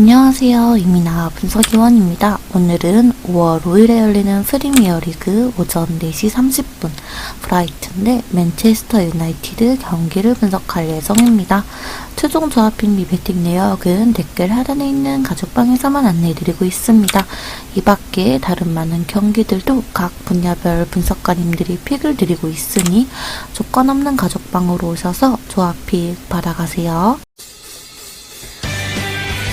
안녕하세요. 이민아 분석위원입니다. 오늘은 5월 5일에 열리는 프리미어 리그 오전 4시 30분 브라이튼 대 맨체스터 유나이티드 경기를 분석할 예정입니다. 최종 조합핑 미 배팅 내역은 댓글 하단에 있는 가족방에서만 안내해드리고 있습니다. 이 밖에 다른 많은 경기들도 각 분야별 분석가님들이 픽을 드리고 있으니 조건 없는 가족방으로 오셔서 조합픽 받아가세요.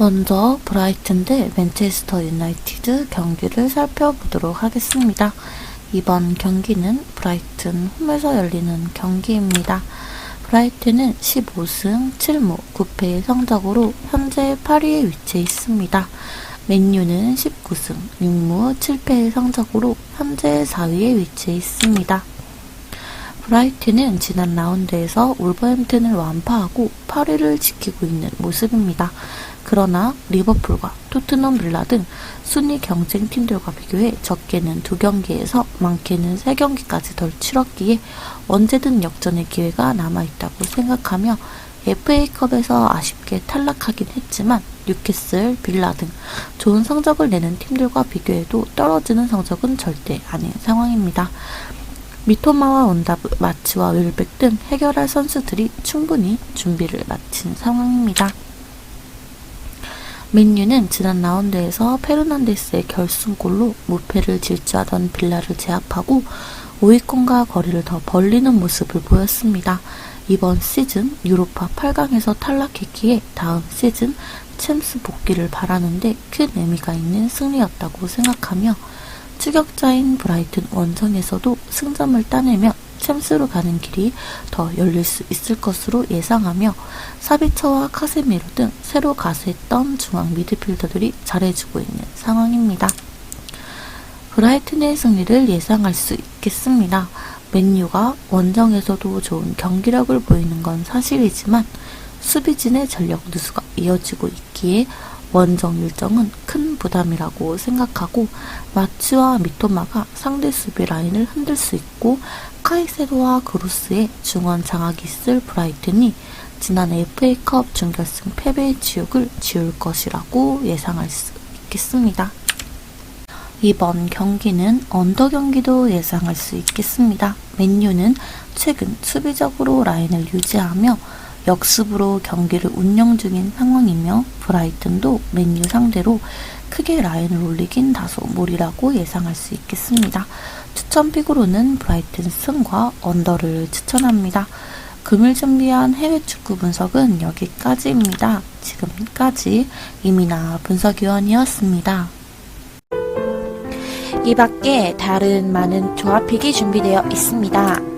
먼저 브라이튼 대 맨체스터 유나이티드 경기를 살펴보도록 하겠습니다. 이번 경기는 브라이튼 홈에서 열리는 경기입니다. 브라이튼은 15승 7무 9패의 성적으로 현재 8위에 위치해 있습니다. 맨유는 19승 6무 7패의 성적으로 현재 4위에 위치해 있습니다. 브라이튼은 지난 라운드에서 울버햄튼을 완파하고 8위를 지키고 있는 모습입니다. 그러나 리버풀과 토트넘 빌라 등 순위 경쟁 팀들과 비교해 적게는 두 경기에서 많게는 세 경기까지 덜 치렀기에 언제든 역전의 기회가 남아있다고 생각하며 FA컵에서 아쉽게 탈락하긴 했지만 뉴캐슬, 빌라 등 좋은 성적을 내는 팀들과 비교해도 떨어지는 성적은 절대 아닌 상황입니다. 미토마와 온다브, 마치와 윌백 등 해결할 선수들이 충분히 준비를 마친 상황입니다. 맨유는 지난 라운드에서 페르난데스의 결승골로 무패를 질주하던 빌라를 제압하고 5위권과 거리를 더 벌리는 모습을 보였습니다. 이번 시즌 유로파 8강에서 탈락했기에 다음 시즌 챔스 복귀를 바라는데 큰 의미가 있는 승리였다고 생각하며 추격자인 브라이튼 원정에서도 승점을 따내며 챔스로 가는 길이 더 열릴 수 있을 것으로 예상하며 사비처와 카세미로 등 새로 가세했던 중앙 미드필더들이 잘해주고 있는 상황입니다. 브라이튼의 승리를 예상할 수 있겠습니다. 맨유가 원정에서도 좋은 경기력을 보이는 건 사실이지만 수비진의 전력 누수가 이어지고 있기에 원정 일정은 큰 부담이라고 생각하고 마츠와 미토마가 상대 수비 라인을 흔들 수 있고 카이세도와 그루스의 중원 장악이 있을 브라이튼이 지난 FA컵 준결승 패배의 지옥을 지울 것이라고 예상할 수 있겠습니다. 이번 경기는 언더 경기도 예상할 수 있겠습니다. 맨유는 최근 수비적으로 라인을 유지하며 역습으로 경기를 운영 중인 상황이며 브라이튼도 맨유 상대로 크게 라인을 올리긴 다소 무리라고 예상할 수 있겠습니다. 추천픽으로는 브라이튼 승과 언더를 추천합니다. 금일 준비한 해외 축구 분석은 여기까지입니다. 지금까지 이민아 분석위원이었습니다. 이 밖에 다른 많은 조합픽이 준비되어 있습니다.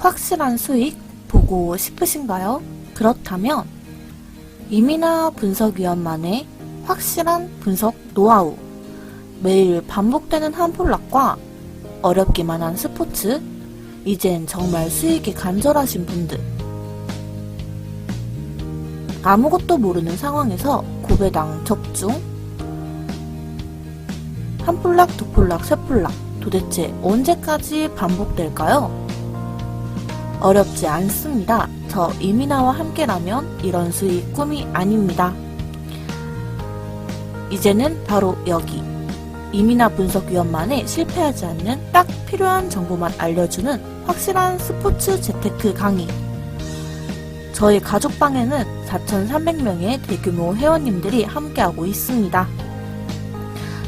확실한 수익 보고 싶으신가요? 그렇다면 이민아 분석위원만의 확실한 분석 노하우 매일 반복되는 한 폴락과 어렵기만 한 스포츠 이젠 정말 수익이 간절하신 분들 아무것도 모르는 상황에서 고배당 적중 한 폴락, 두 폴락, 세 폴락 도대체 언제까지 반복될까요? 어렵지 않습니다. 저 이민아와 함께라면 이런 수익 꿈이 아닙니다. 이제는 바로 여기 이민아 분석위원만의 실패하지 않는 딱 필요한 정보만 알려주는 확실한 스포츠 재테크 강의 저희 가족방에는 4,300명의 대규모 회원님들이 함께하고 있습니다.